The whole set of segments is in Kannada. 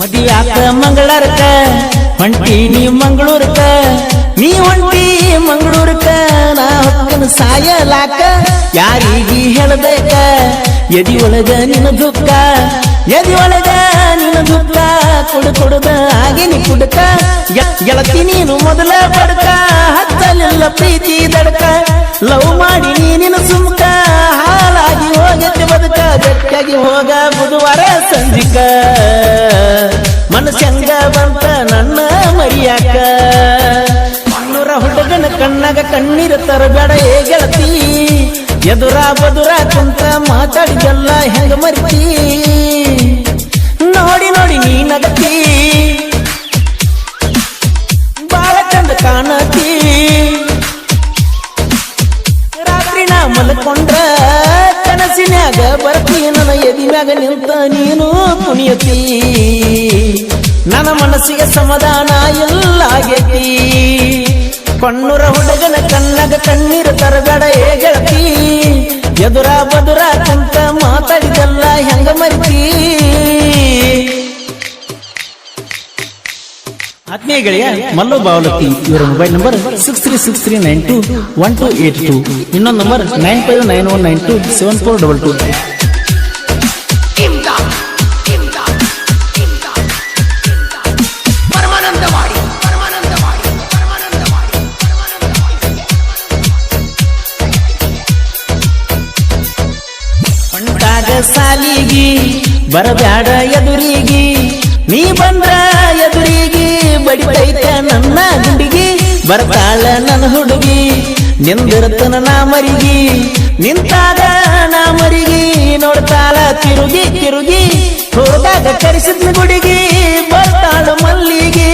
ಮದಿಯಾಕ ಮಂಗಳಾರಕ ಹೊಂಟಿ ನೀ ಮಂಗಳೂರ್ಕ ನೀ ಹೊಂಟಿ ಮಂಗಳೂರ್ಕ ನಾ ಹೊಕ್ಕನ ಸಾಯಲಾಕ, ಯಾರಿಗಿ ಹೇಳಬೇಕ ಎದಿ ಒಳಗ ನಿನ್ನ ದುಃಖ ಎದಿ ಒಳಗ ನಿನ್ನ ದುಃಖ ಕುಡು ಕುಡುದ ಆಗಿನಿ ಕುಡಕ ಗೆಳತಿ ನೀನು ಮೊದಲ ಬಡಕ ಹತ್ತಲಿಲ್ಲ ಪ್ರೀತಿ ದಡಕ, ಲವ್ ಮಾಡಿ ನೀನಿನ ಸುಮ್ಕ ಹಾಲಾಗಿ ಹೋಗತ್ತೆ ಬದುಕ, ಗಟ್ಟಿಯಾಗಿ ಹೋಗ ಬುಧವಾರ ಸಂಜಿಕ. ಮನಸ್ಸಂಗ ಬಂತ ನನ್ನ ಮರಿಯಾಕ. ಕಣ್ಣೂರ ಹುಡುಗನ ಕಣ್ಣಾಗ ಕಣ್ಣೀರ ತರಬೇಡ ಏ ಗೆಳತಿ. ಎದುರ ಬದುರ ಕುಂತ ಮಾತಾಡಿದಲ್ಲ ಹೆಂಗ ಮರಿತಿ. ನೋಡಿ ನೋಡಿ ನೀ ನಗತಿ. ಬಾಳ ಚಂದ ಕಾಣತಿ. ರಾತ್ರಿ ನಾ ಮಲ್ಕೊಂಡ್ರ ಕನಸಿನ್ಯಾಗ ಬರ್ತಿ, ನನ್ನ ಎದಿಮ್ಯಾಗ ನಿಂತ ನೀನು ಕುಣಿಯತಿ. ನನ್ನ ಮನಸ್ಸಿಗೆ ಸಮಾಧಾನ ಎಲ್ಲ ಗೆದ್ದಿ ಕಣ್ಣುರ ಹುಡುಗನ ಕಣ್ಣಾಗ ಕಣ್ಣೀರು ತರಬೇಡ ಏ ಗೆಳತಿ. ಎದುರ ಬದುರ ಕುಂತ ಮಾತಾಡಿದಲ್ಲ ಹೆಂಗ ಮರಿತಿ. ಆತ್ಮೀಯ ಗೆಳೆಯ, ಮಲ್ಲು ಬಾವಲತಿ ಇವರ mobile number six three six three nine two one two eight two ಇನ್ನೊಂದು number nine five nine one nine two seven four double two ಸಾಲಿಗಿ ಬರಬ್ಯಾಡ ಎದುರಿಗಿ. ನೀ ಬಂದ್ರ ಎದುರಿಗಿ ಬಡಿತೈತ ನನ್ನ ಗುಂಡಿಗಿ. ಬರ್ತಾಳ ನನ್ನ ಹುಡುಗಿ, ನಿಂದಿರ್ತನ ನಾ ಮರಿಗಿ. ನಿಂತಾಗ ನಾ ಮರಿಗಿ, ನೋಡ್ತಾಳ ತಿರುಗಿ ತಿರುಗಿ. ಹೋದಾಗ ಕರೆಸಿದ್ನ ಗುಡಿಗಿ, ಬರ್ತಾಳು ಮಲ್ಲಿಗಿ.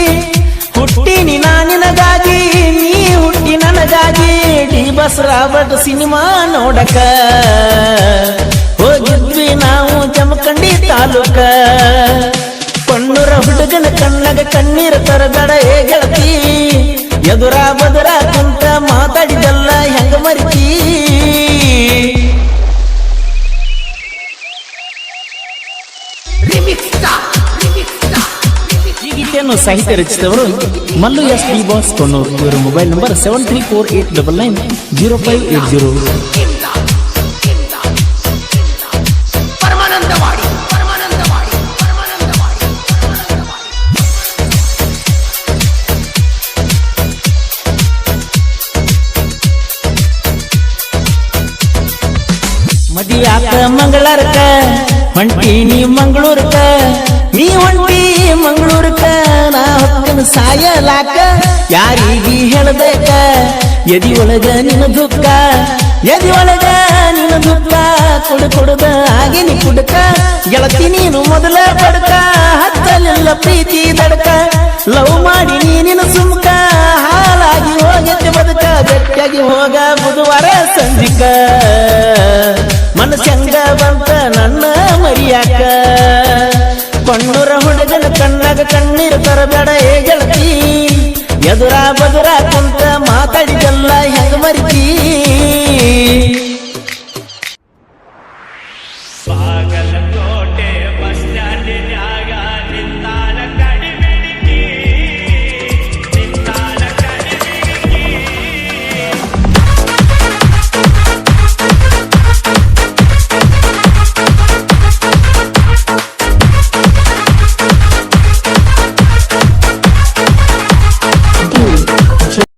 ಹುಟ್ಟಿನಿ ನಾ ನಿನಗಾಗಿ, ನೀ ಹುಟ್ಟಿ ನನಗಾಗಿ. ಡಿ ಬಸ್ ರಾಬರ್ಟ್ ಸಿನಿಮಾ ನೋಡಕ. ತಾಲೂಕ. ಕಣ್ಣೂರ ಹುಡುಗನ ಕಣ್ಣಗ ಕಣ್ಣೀರ ತರಬೇಡ ಏ ಗೆಳತಿ. ಎದುರ ಬದುರ ಕುಂತ ಮಾತಾಡಿದಲ್ಲ ಹೆಂಗ ಮರಿತಿ? ಗೀತೆಯನ್ನು ಸಾಹಿತ್ಯ ರಚಿಸಿದವರು ಮಲ್ಲು ಎಸ್ ಡಿ ಬಾಸ್, ಕೊಣ್ಣೂರು, ಇವರ mobile number seven three four eight double nine zero five eight zero ಮಂಗಳಾರಕ ನೀ ಮಂಗಳೂರಕ ನೀ ಹೊಂಟಿ ಮಂಗಳೂರಕ ನಾ ಹೊಕ್ಕನ ಸಾಯಲಾಕ, ಯಾರಿಗಿ ಹೇಳಬೇಕ? ಎದಿ ಒಳಗ ನಿನ್ನ ದುಃಖ ಎದಿ ಒಳಗ ನಿನ್ನ ದುಃಖ, ಕುಡು ಕೊಡುದ ಆಗಿನಿ ಕುಡುಕ, ಗೆಳತಿ ನೀನು ಮೊದಲ ಬಡಕ, ಹತ್ತಲೆಲ್ಲ ಪ್ರೀತಿ ದಡ್ಕ, ಲವ್ ಹೋಗ ಬುಧವಾರ ಸಂಜಿಕ ಮನಸ್ಸಂಗ ಬಂತ ನನ್ನ ಮರಿಯಾಕ. ಕಣ್ಣೂರ ಹುಡುಗನ ಕಣ್ಣಾಗ ಕಣ್ಣೀರು ತರಬೇಡ ಏ ಗೆಳತಿ. ಎದುರ ಬದುರ ಕುಂತ ಮಾತಾಡಿದಲ್ಲ ಹೆಂಗ ಮರಿತಿ?